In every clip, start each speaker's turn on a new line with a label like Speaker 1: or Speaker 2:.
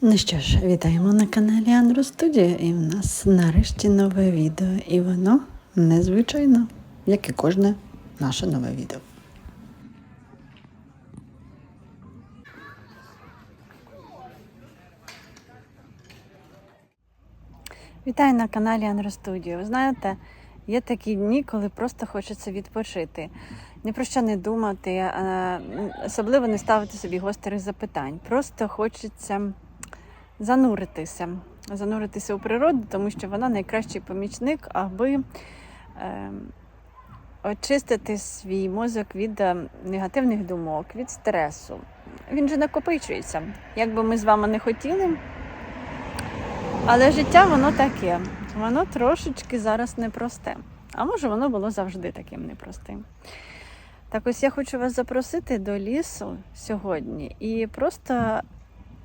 Speaker 1: Ну що ж, вітаємо на каналі Анро Студіо. І в нас нарешті нове відео. І воно незвичайно, як і кожне наше нове відео. Вітаю на каналі Анро Студіо. Ви знаєте, є такі дні, коли просто хочеться відпочити. Ні про що не думати, е, особливо не ставити собі гострих запитань. Просто хочеться зануритися, зануритися у природу, тому що вона найкращий помічник, аби е, очистити свій мозок від е, негативних думок, від стресу. Він же накопичується. Як би ми з вами не хотіли, але життя воно таке. Воно трошечки зараз непросте. А може, воно було завжди таким непростим. Так ось я хочу вас запросити до лісу сьогодні і просто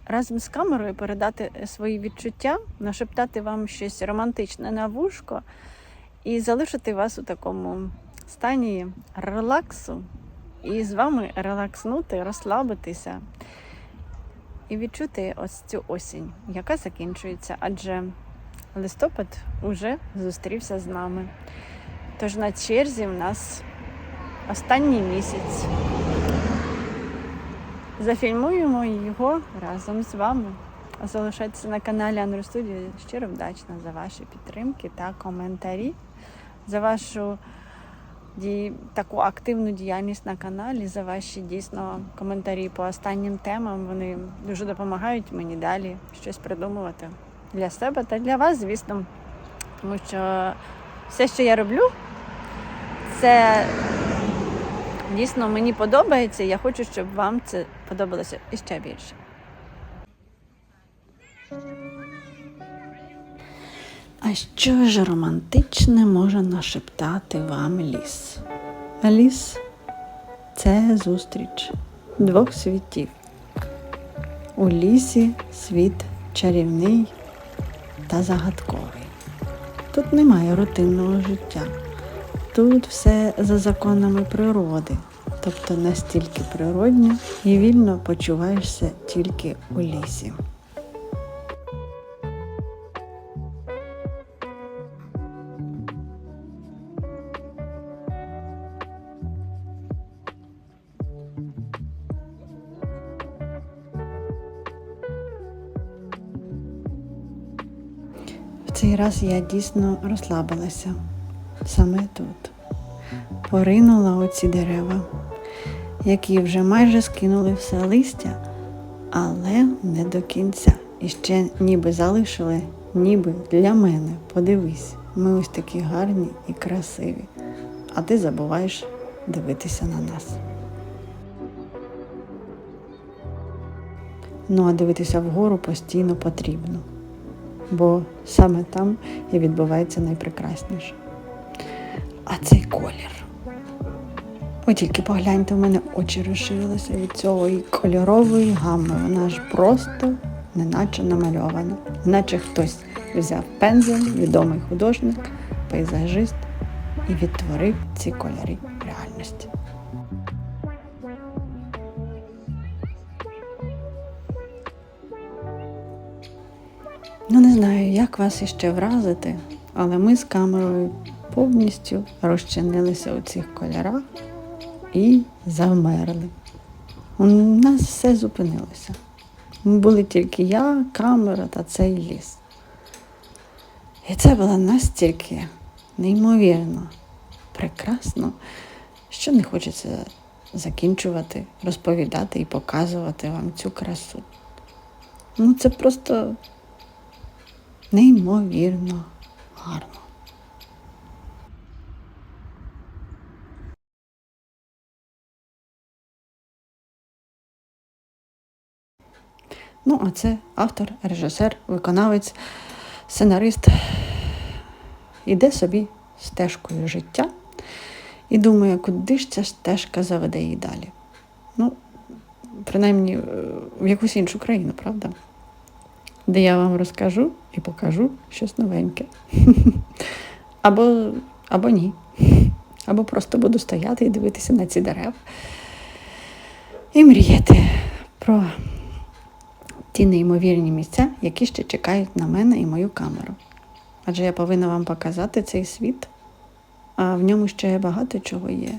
Speaker 1: разом з камерою передати свої відчуття, нашептати вам щось романтичне на вушко і залишити вас у такому стані релаксу, і з вами релакснути, розслабитися і відчути ось цю осінь, яка закінчується, адже листопад уже зустрівся з нами. Тож на черзі в нас останній місяць. Зафільмуємо його разом з вами. Залишайтеся на каналі Анру Студіо. Щиро вдячна за ваші підтримки та коментарі, за вашу ді... таку активну діяльність на каналі, за ваші дійсно коментарі по останнім темам. Вони дуже допомагають мені далі щось придумувати для себе та для вас, звісно. Тому що все, що я роблю, це дійсно мені подобається. і Я хочу, щоб вам це подобалося іще більше. А що ж романтичне може нашептати вам ліс? Ліс це зустріч двох світів. У лісі світ чарівний та загадковий. Тут немає рутинного життя. Тут все за законами природи, тобто настільки природньо і вільно почуваєшся тільки у лісі. В цей раз я дійсно розслабилася саме тут. Поринула оці дерева, які вже майже скинули все листя, але не до кінця. І ще ніби залишили, ніби для мене. Подивись, ми ось такі гарні і красиві, а ти забуваєш дивитися на нас. Ну, а дивитися вгору постійно потрібно, бо саме там і відбувається найпрекрасніше. А цей колір. Ви тільки погляньте, у мене очі розширилися від цього кольорової гами. Вона ж просто неначе намальована, наче хтось взяв пензель, відомий художник, пейзажист і відтворив ці кольори реальності. Ну, не знаю, як вас іще вразити, але ми з камерою повністю розчинилися у цих кольорах і завмерли. У нас все зупинилося. Були тільки я, камера та цей ліс. І це було настільки неймовірно прекрасно, що не хочеться закінчувати, розповідати і показувати вам цю красу. Ну, це просто неймовірно гарно. Ну, а це автор, режисер, виконавець, сценарист іде собі стежкою життя і думає, куди ж ця стежка заведе її далі. Ну, принаймні, в якусь іншу країну, правда? Де я вам розкажу і покажу щось новеньке. Або, або ні. Або просто буду стояти і дивитися на ці дерева і мріяти про ті неймовірні місця, які ще чекають на мене і мою камеру. Адже я повинна вам показати цей світ, а в ньому ще багато чого є.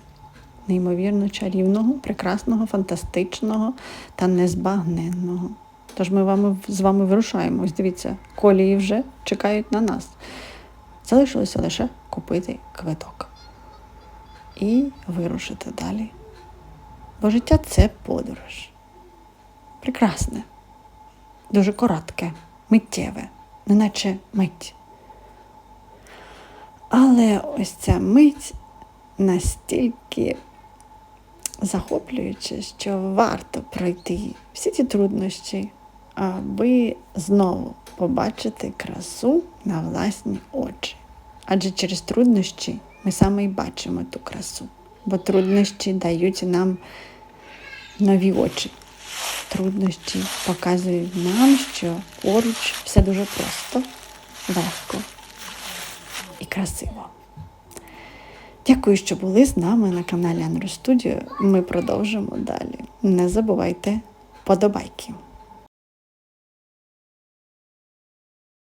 Speaker 1: Неймовірно чарівного, прекрасного, фантастичного та незбагненного. Тож ми вами, з вами вирушаємо. Дивіться, колії вже чекають на нас. Залишилося лише купити квиток і вирушити далі. Бо життя це подорож. Прекрасне, дуже коротке, миттєве, неначе мить. Але ось ця мить настільки захоплююча, що варто пройти всі ці труднощі, аби знову побачити красу на власні очі. Адже через труднощі ми саме й бачимо ту красу, бо труднощі дають нам нові очі. Труднощі показують нам, що поруч все дуже просто, легко і красиво. Дякую, що були з нами на каналі Анру Студіо. Ми продовжимо далі. Не забувайте подобайки.